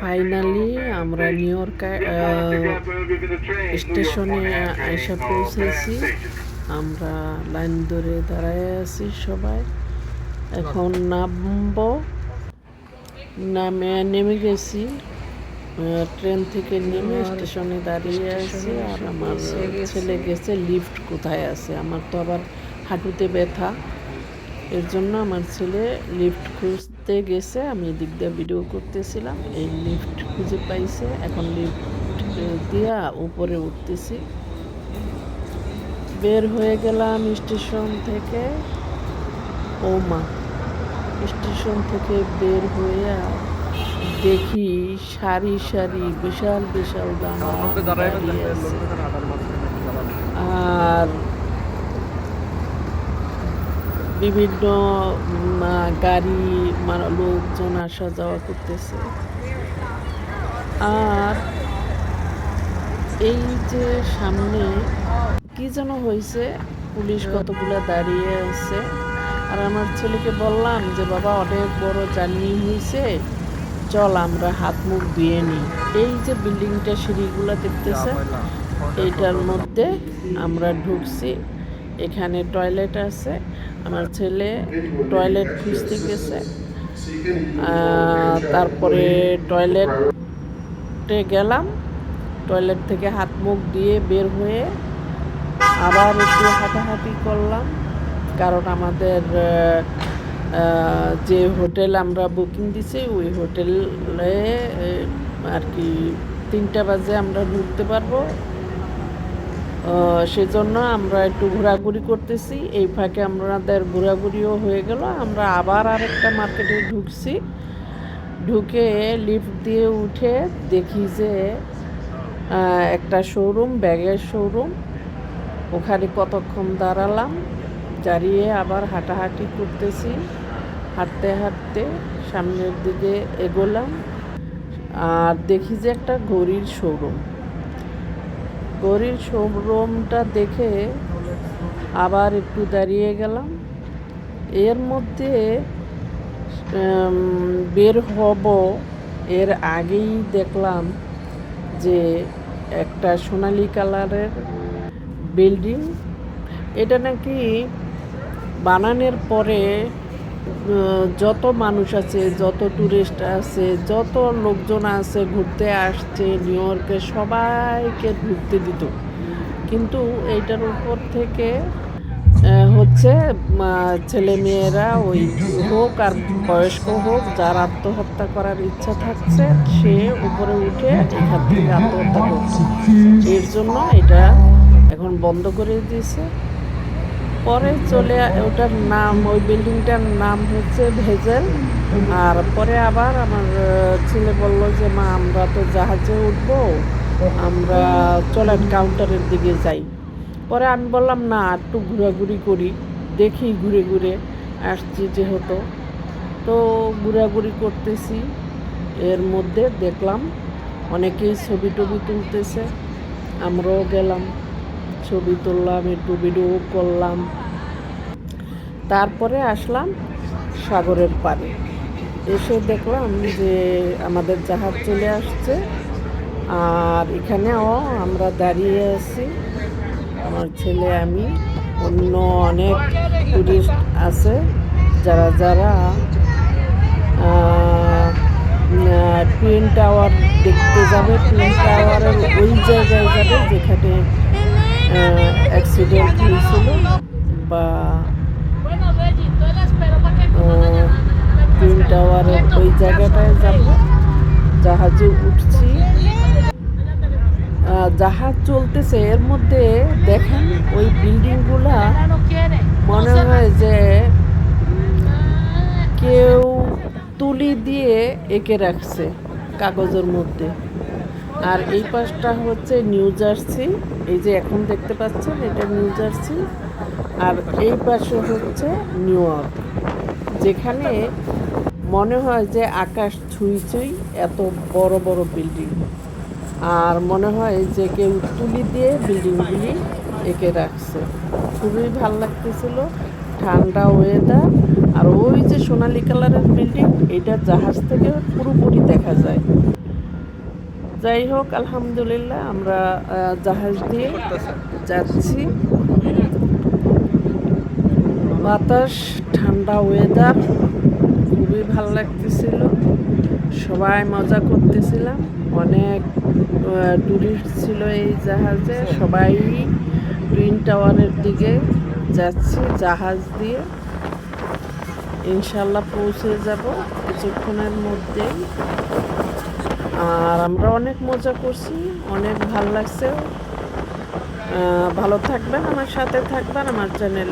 Finally আমরা new York স্টেশনে আইসা পৌঁছেছি। আমরা লাইন ধরে দাঁড়ায় আছি সবাই। এখন নামবো। নামে, নেমে গেছি। ট্রেন থেকে নেমে স্টেশনে দাঁড়িয়ে আছি। আর আমার ছেলে গেছে, লিফট কোথায় আছে? আমার তো আবার হাঁটুতে ব্যথা। এর জন্য আমার ছেলে লিফট খুঁজতে গেছে আমি এদিক দিয়ে ভিডিও করতেছিলাম। এই লিফট খুঁজে পাইছে এখন লিফট দিয়া উপরে উঠতেছি। বের হয়ে গেলাম স্টেশন থেকে। ও মা স্টেশন থেকে বের হয়ে দেখি সারি সারি বিশাল বিশাল দাঁড়িয়ে আর বিভিন্ন গাড়ি মানে লোকজন আসা যাওয়া করতেছে। আর এই যে সামনে কি যেন হয়েছে পুলিশ কতগুলো দাঁড়িয়ে আছে। আর আমার ছেলেকে বললাম যে বাবা অনেক বড় জার্নি হয়েছে চল আমরা হাত মুখ ধুয়ে নিই। এই যে বিল্ডিংটা সিঁড়িগুলো দেখতেছে এইটার মধ্যে আমরা ঢুকছি। এখানে টয়লেট আছে, আমার ছেলে টয়লেট খুঁজতে গেছে। তারপরে টয়লেটে গেলাম, টয়লেট থেকে হাত মুখ দিয়ে বের হয়ে আবার একটু হাঁটাহাঁটি করলাম, কারণ আমাদের যে হোটেল আমরা বুকিং দিছি, ওই হোটেলে আর কি তিনটা বাজে আমরা ঢুকতে পারব। সেজন্য আমরা একটু ঘোরাঘুরি করতেছি। এই ফাঁকে আমাদের ঘোরাঘুরিও হয়ে গেল। আমরা আবার আরেকটা মার্কেটে ঢুকছি। ঢুকে লিফট দিয়ে উঠে দেখি যে একটা শোরুম ব্যাগের শোরুম ওখানে কতক্ষণ দাঁড়ালাম, দাঁড়িয়ে আবার হাঁটাহাঁটি করতেছি। হাঁটতে হাঁটতে সামনের দিকে এগোলাম। আর দেখি যে একটা ঘড়ির শোরুম ঘড়ির শোরুমটা দেখে আবার একটু দাঁড়িয়ে গেলাম। এর মধ্যে বের হব এর আগেই দেখলাম যে একটা সোনালি কালারের বিল্ডিং। এটা নাকি বানানোর পরে যত মানুষ আছে, যত টুরিস্ট আছে, যত লোকজন আছে ঘুরতে আসছে নিউ ইয়র্কে সবাইকে ঢুকতে দিত। কিন্তু এইটার উপর থেকে হচ্ছে ছেলে মেয়েরা ওই হোক আর বয়স্ক হোক, যার আত্মহত্যা করার ইচ্ছা থাকছে, সে উপরে উঠে এখান থেকে আত্মহত্যা করছে। এর জন্য এটা এখন বন্ধ করে দিয়েছে। পরে চলে ওটার নাম, ওই বিল্ডিংটার নাম হচ্ছে ভেজেল। আর পরে আবার আমার ছেলে বলল যে, মা, আমরা তো জাহাজে উঠবো, আমরা চলেন কাউন্টারের দিকে যাই। পরে আমি বললাম, না, একটু ঘোরাঘুরি করি, দেখি ঘুরে ঘুরে আসছি যেহেতু। তো ঘোরাঘুরি করতেছি, এর মধ্যে দেখলাম অনেকেই ছবি টবি তুলতেছে, আমরাও গেলাম। ছবি তুললাম, একটু ভিডিও করলাম। তারপরে আসলাম সাগরের পাড়ে। এসে দেখলাম যে আমাদের জাহাজ চলে আসছে। আর এখানেও আমরা দাঁড়িয়ে আছি। আমার ছেলে, আমি, অন্য অনেক টুরিস্ট আছে। যারা যারা টুইন টাওয়ার দেখতে যাবে। টুইন টাওয়ারের ওই জায়গায় যাবে যেখানে অ্যাক্সিডেন্ট হয়েছিল বা. টুইন টাওয়ারের ওই জায়গাটায় যাব জাহাজে উঠছি জাহাজ চলতেছে এর মধ্যে দেখেন ওই বিল্ডিংগুলা. মনে হয় যে কেউ তুলি দিয়ে এঁকে রাখছে কাগজের মধ্যে আর এই পাশটা হচ্ছে নিউ জার্সি এই যে এখন দেখতে পাচ্ছেন, এটা নিউ জার্সি। আর এই পাশে হচ্ছে নিউ ইয়র্ক, যেখানে মনে হয় যে আকাশ ছুঁই ছুঁই এত বড় বড় বিল্ডিং। আর মনে হয় যে কেউ তুলি দিয়ে বিল্ডিংগুলি এঁকে রাখছে। খুবই ভালো লাগতেছিল, ঠান্ডা ওয়েদার আর ওই যে সোনালি কালারের বিল্ডিং, এটা জাহাজ থেকে পুরোপুরি দেখা যায়। যাই হোক, আলহামদুলিল্লাহ, আমরা জাহাজ দিয়ে যাচ্ছি। বাতাস, ঠান্ডা ওয়েদার খুবই ভালো লাগতেছিল। সবাই মজা করতেছিলাম। অনেক টুরিস্ট ছিল এই জাহাজে। সবাই টুইন টাওয়ারের দিকে যাচ্ছি, জাহাজ দিয়ে। ইনশাল্লাহ পৌঁছে যাব কিছুক্ষণের মধ্যেই। আর আমরা অনেক মজা করছি, অনেক ভালো লাগছে। ভালো থাকবেন, আমার সাথে থাকবেন, আমার চ্যানেল